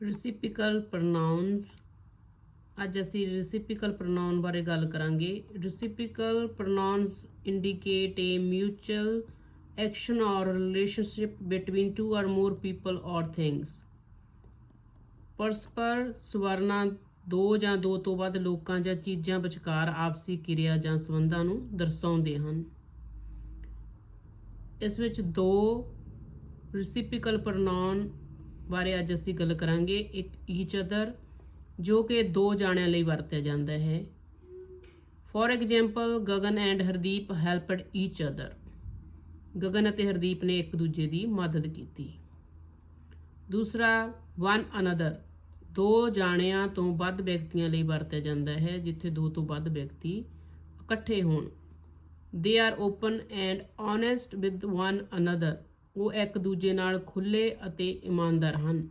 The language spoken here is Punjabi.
ਰੈਸਿਪੀਕਲ ਪ੍ਰੋਨਾਉਂਸ ਅੱਜ ਅਸੀਂ ਰੈਸਿਪੀਕਲ ਪ੍ਰੋਨਾਉਨ ਬਾਰੇ ਗੱਲ ਕਰਾਂਗੇ। Reciprocal pronouns indicate a mutual action or relationship between two or more people or things ਪਰਸਪਰ ਸਵਰਨਾਂ ਦੋ ਜਾਂ ਦੋ ਤੋਂ ਵੱਧ ਲੋਕਾਂ ਜਾਂ ਚੀਜ਼ਾਂ ਵਿਚਕਾਰ ਆਪਸੀ ਕਿਰਿਆ ਜਾਂ ਸੰਬੰਧਾਂ ਨੂੰ ਦਰਸਾਉਂਦੇ ਹਨ। ਇਸ ਵਿੱਚ ਦੋ ਰੈਸਿਪੀਕਲ ਪ੍ਰੋਨਾਉਨ ਬਾਰੇ ਅੱਜ ਅਸੀਂ ਗੱਲ ਕਰਾਂਗੇ ਇੱਕ ਈਚ ਅਦਰ ਜੋ ਕਿ ਦੋ ਜਾਣਿਆਂ ਲਈ ਵਰਤਿਆ ਜਾਂਦਾ ਹੈ। For example Gagan and Hardeep helped each other Gagan ਅਤੇ ਹਰਦੀਪ ਨੇ ਇੱਕ ਦੂਜੇ ਦੀ ਮਦਦ ਕੀਤੀ। ਦੂਸਰਾ ਵਨ ਅਨਦਰ ਦੋ ਜਾਣਿਆਂ ਤੋਂ ਵੱਧ ਵਿਅਕਤੀਆਂ ਲਈ ਵਰਤਿਆ ਜਾਂਦਾ ਹੈ, ਜਿੱਥੇ ਦੋ ਤੋਂ ਵੱਧ ਵਿਅਕਤੀ ਇਕੱਠੇ ਹੋਣ। They are open and honest with one another ਉਹ ਇੱਕ ਦੂਜੇ ਨਾਲ ਖੁੱਲੇ ਅਤੇ ਇਮਾਨਦਾਰ ਹਨ।